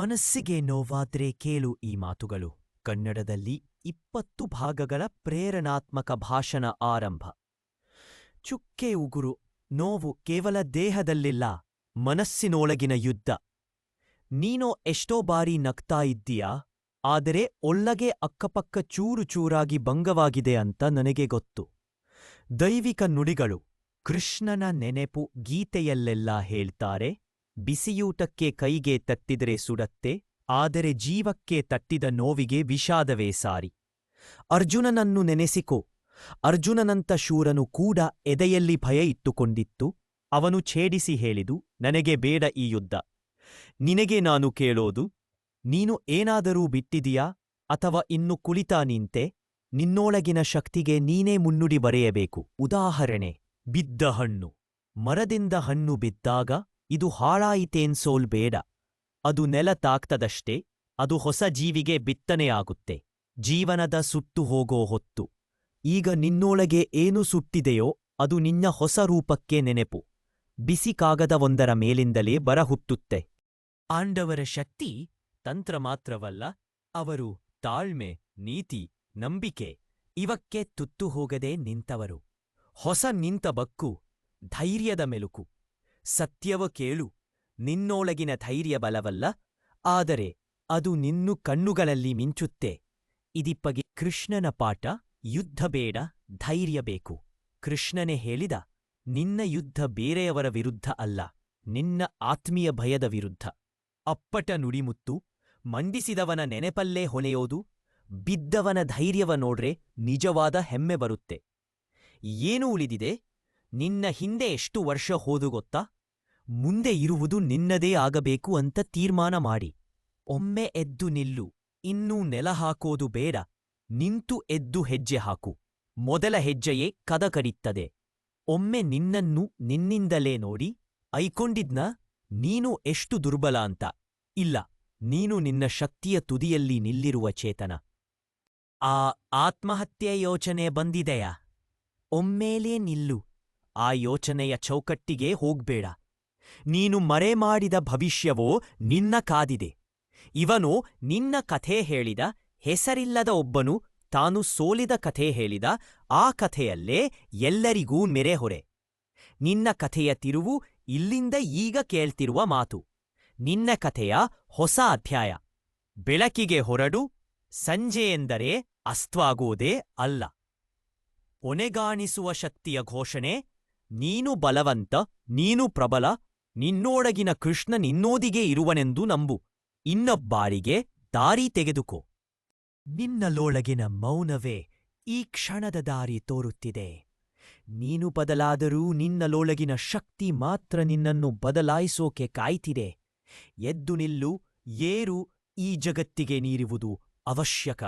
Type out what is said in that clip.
ಮನಸ್ಸಿಗೆ ನೋವಾದ್ರೆ ಕೇಳು ಈ ಮಾತುಗಳು. ಕನ್ನಡದಲ್ಲಿ ಇಪ್ಪತ್ತು ಭಾಗಗಳ ಪ್ರೇರಣಾತ್ಮಕ ಭಾಷಣ ಆರಂಭ. ಚುಕ್ಕೆ ಉಗುರು, ನೋವು ಕೇವಲ ದೇಹದಲ್ಲಿಲ್ಲ, ಮನಸ್ಸಿನೊಳಗಿನ ಯುದ್ಧ. ನೀನೋ ಎಷ್ಟೋ ಬಾರಿ ನಗ್ತಾ ಇದ್ದೀಯಾ, ಆದರೆ ಒಳ್ಳಗೆ ಅಕ್ಕಪಕ್ಕ ಚೂರು ಚೂರಾಗಿ ಭಂಗವಾಗಿದೆ ಅಂತ ನನಗೆ ಗೊತ್ತು. ದೈವಿಕ ನುಡಿಗಳು, ಕೃಷ್ಣನ ನೆನೆಪು ಗೀತೆಯಲ್ಲೆಲ್ಲ ಹೇಳ್ತಾರೆ ಬಿಸಿಯೂಟಕ್ಕೆ ಕೈಗೆ ತತ್ತಿದರೆ ಸುಡತ್ತೆ, ಆದರೆ ಜೀವಕ್ಕೆ ತಟ್ಟಿದ ನೋವಿಗೆ ವಿಷಾದವೇ ಸಾರಿ. ಅರ್ಜುನನನ್ನು ನೆನೆಸಿಕೊ. ಅರ್ಜುನನಂತ ಶೂರನು ಕೂಡ ಎದೆಯಲ್ಲಿ ಭಯ ಇಟ್ಟುಕೊಂಡಿತ್ತು. ಅವನು ಛೇಡಿಸಿ ಹೇಳಿದು, ನನಗೆ ಬೇಡ ಈ ಯುದ್ಧ. ನಿನಗೆ ನಾನು ಕೇಳೋದು, ನೀನು ಏನಾದರೂ ಬಿಟ್ಟಿದೀಯಾ ಅಥವಾ ಇನ್ನು ಕುಳಿತಾ ನಿಂತೆ? ನಿನ್ನೊಳಗಿನ ಶಕ್ತಿಗೆ ನೀನೇ ಮುನ್ನುಡಿ ಬರೆಯಬೇಕು. ಉದಾಹರಣೆ, ಬಿದ್ದ ಹಣ್ಣು. ಮರದಿಂದ ಹಣ್ಣು ಬಿದ್ದಾಗ ಇದು ಹಾಳಾಯಿತೇನ್ಸೋಲ್ ಬೇಡ. ಅದು ನೆಲ ತಾಕ್ತದಷ್ಟೇ, ಅದು ಹೊಸ ಜೀವಿಗೆ ಬಿತ್ತನೆಯಾಗುತ್ತೆ ಜೀವನದ ಸುಟ್ಟು ಹೋಗೋ ಹೊತ್ತು. ಈಗ ನಿನ್ನೊಳಗೆ ಏನು ಸುಟ್ಟಿದೆಯೋ, ಅದು ನಿನ್ನ ಹೊಸ ರೂಪಕ್ಕೆ ನೆನೆಪು. ಬಿಸಿ ಕಾಗದವೊಂದರ ಮೇಲಿಂದಲೇ ಬರಹುಟ್ಟುತ್ತೆ ಆಂಡವರ ಶಕ್ತಿ ತಂತ್ರ ಮಾತ್ರವಲ್ಲ, ಅವರು ತಾಳ್ಮೆ, ನೀತಿ, ನಂಬಿಕೆ, ಇವಕ್ಕೆ ತುತ್ತು ಹೋಗದೆ ನಿಂತವರು. ಹೊಸ ನಿಂತ ಬಕ್ಕು, ಧೈರ್ಯದ ಮೆಲುಕು. ಸತ್ಯವ ಕೇಳು, ನಿನ್ನೊಳಗಿನ ಧೈರ್ಯ ಬಲವಲ್ಲ, ಆದರೆ ಅದು ನಿನ್ನು ಕಣ್ಣುಗಳಲ್ಲಿ ಮಿಂಚುತ್ತೆ. ಇದಿಪ್ಪಗೆ ಕೃಷ್ಣನ ಪಾಠ, ಯುದ್ಧ ಬೇಡ, ಧೈರ್ಯ ಬೇಕು. ಕೃಷ್ಣನೇ ಹೇಳಿದ, ನಿನ್ನ ಯುದ್ಧ ಬೇರೆಯವರ ವಿರುದ್ಧ ಅಲ್ಲ, ನಿನ್ನ ಆತ್ಮೀಯ ಭಯದ ವಿರುದ್ಧ. ಅಪ್ಪಟ ನುಡಿಮುತ್ತು, ಮಂಡಿಸಿದವನ ನೆನೆಪಲ್ಲೇ ಹೊನೆಯೋದು ಬಿದ್ದವನ ಧೈರ್ಯವ ನೋಡ್ರೆ ನಿಜವಾದ ಹೆಮ್ಮೆ ಬರುತ್ತೆ. ಏನು ಉಳಿದಿದೆ ನಿನ್ನ ಹಿಂದೆ ಎಷ್ಟು ವರ್ಷ ಹೋದು ಗೊತ್ತಾ? ಮುಂದೆ ಇರುವುದು ನಿನ್ನದೇ ಆಗಬೇಕು ಅಂತ ತೀರ್ಮಾನ ಮಾಡಿ. ಒಮ್ಮೆ ಎದ್ದು ನಿಲ್ಲು. ಇನ್ನೂ ನೆಲ ಹಾಕೋದು ಬೇಡ. ನಿಂತು ಎದ್ದು ಹೆಜ್ಜೆ ಹಾಕು. ಮೊದಲ ಹೆಜ್ಜೆಯೇ ಕದ ಕಡಿತ್ತದೆ. ಒಮ್ಮೆ ನಿನ್ನನ್ನು ನಿನ್ನಿಂದಲೇ ನೋಡಿ, ಐಕೊಂಡಿದ್ನ? ನೀನು ಎಷ್ಟು ದುರ್ಬಲ ಅಂತ. ಇಲ್ಲ, ನೀನು ನಿನ್ನ ಶಕ್ತಿಯ ತುದಿಯಲ್ಲಿ ನಿಲ್ಲಿರುವ ಚೇತನ. ಆ ಆತ್ಮಹತ್ಯೆ ಯೋಚನೆ ಬಂದಿದೆಯಾ? ಒಮ್ಮೇಲೇ ನಿಲ್ಲು. ಆ ಯೋಚನೆಯ ಚೌಕಟ್ಟಿಗೆ ಹೋಗ್ಬೇಡ. ನೀನು ಮರೆಮಾಡಿದ ಭವಿಷ್ಯವೋ ನಿನ್ನ ಕಾದಿದೆ. ಇವನು ನಿನ್ನ ಕಥೆ ಹೇಳಿದ, ಹೆಸರಿಲ್ಲದ ಒಬ್ಬನು ತಾನು ಸೋಲಿದ ಕಥೆ ಹೇಳಿದ, ಆ ಕಥೆಯಲ್ಲೇ ಎಲ್ಲರಿಗೂ ನೆರೆಹೊರೆ. ನಿನ್ನ ಕಥೆಯ ತಿರುವು ಇಲ್ಲಿಂದ ಈಗ ಕೇಳ್ತಿರುವ ಮಾತು. ನಿನ್ನ ಕಥೆಯ ಹೊಸ ಅಧ್ಯಾಯ. ಬೆಳಕಿಗೆ ಹೊರಡು, ಸಂಜೆ ಎಂದರೆ ಅಲ್ಲ. ಒನೆಗಾಣಿಸುವ ಶಕ್ತಿಯ ಘೋಷಣೆ ನೀನು ಬಲವಂತ, ನೀನು ಪ್ರಬಲ, ನಿನ್ನೊಳಗಿನ ಕೃಷ್ಣ ನಿನ್ನೋದಿಗೆ ಇರುವನೆಂದು ನಂಬು. ಇನ್ನೊಬ್ಬಾರಿಗೆ ದಾರಿ ತೆಗೆದುಕೋ. ನಿನ್ನಲೊಳಗಿನ ಮೌನವೇ ಈ ಕ್ಷಣದ ದಾರಿ ತೋರುತ್ತಿದೆ. ನೀನು ಬದಲಾದರೂ ನಿನ್ನಲೊಳಗಿನ ಶಕ್ತಿ ಮಾತ್ರ ನಿನ್ನನ್ನು ಬದಲಾಯಿಸೋಕೆ ಕಾಯ್ತಿದೆ. ಎದ್ದು ನಿಲ್ಲು, ಏರು ಈ ಜಗತ್ತಿಗೆ ನೀರುವುದು ಅವಶ್ಯಕ.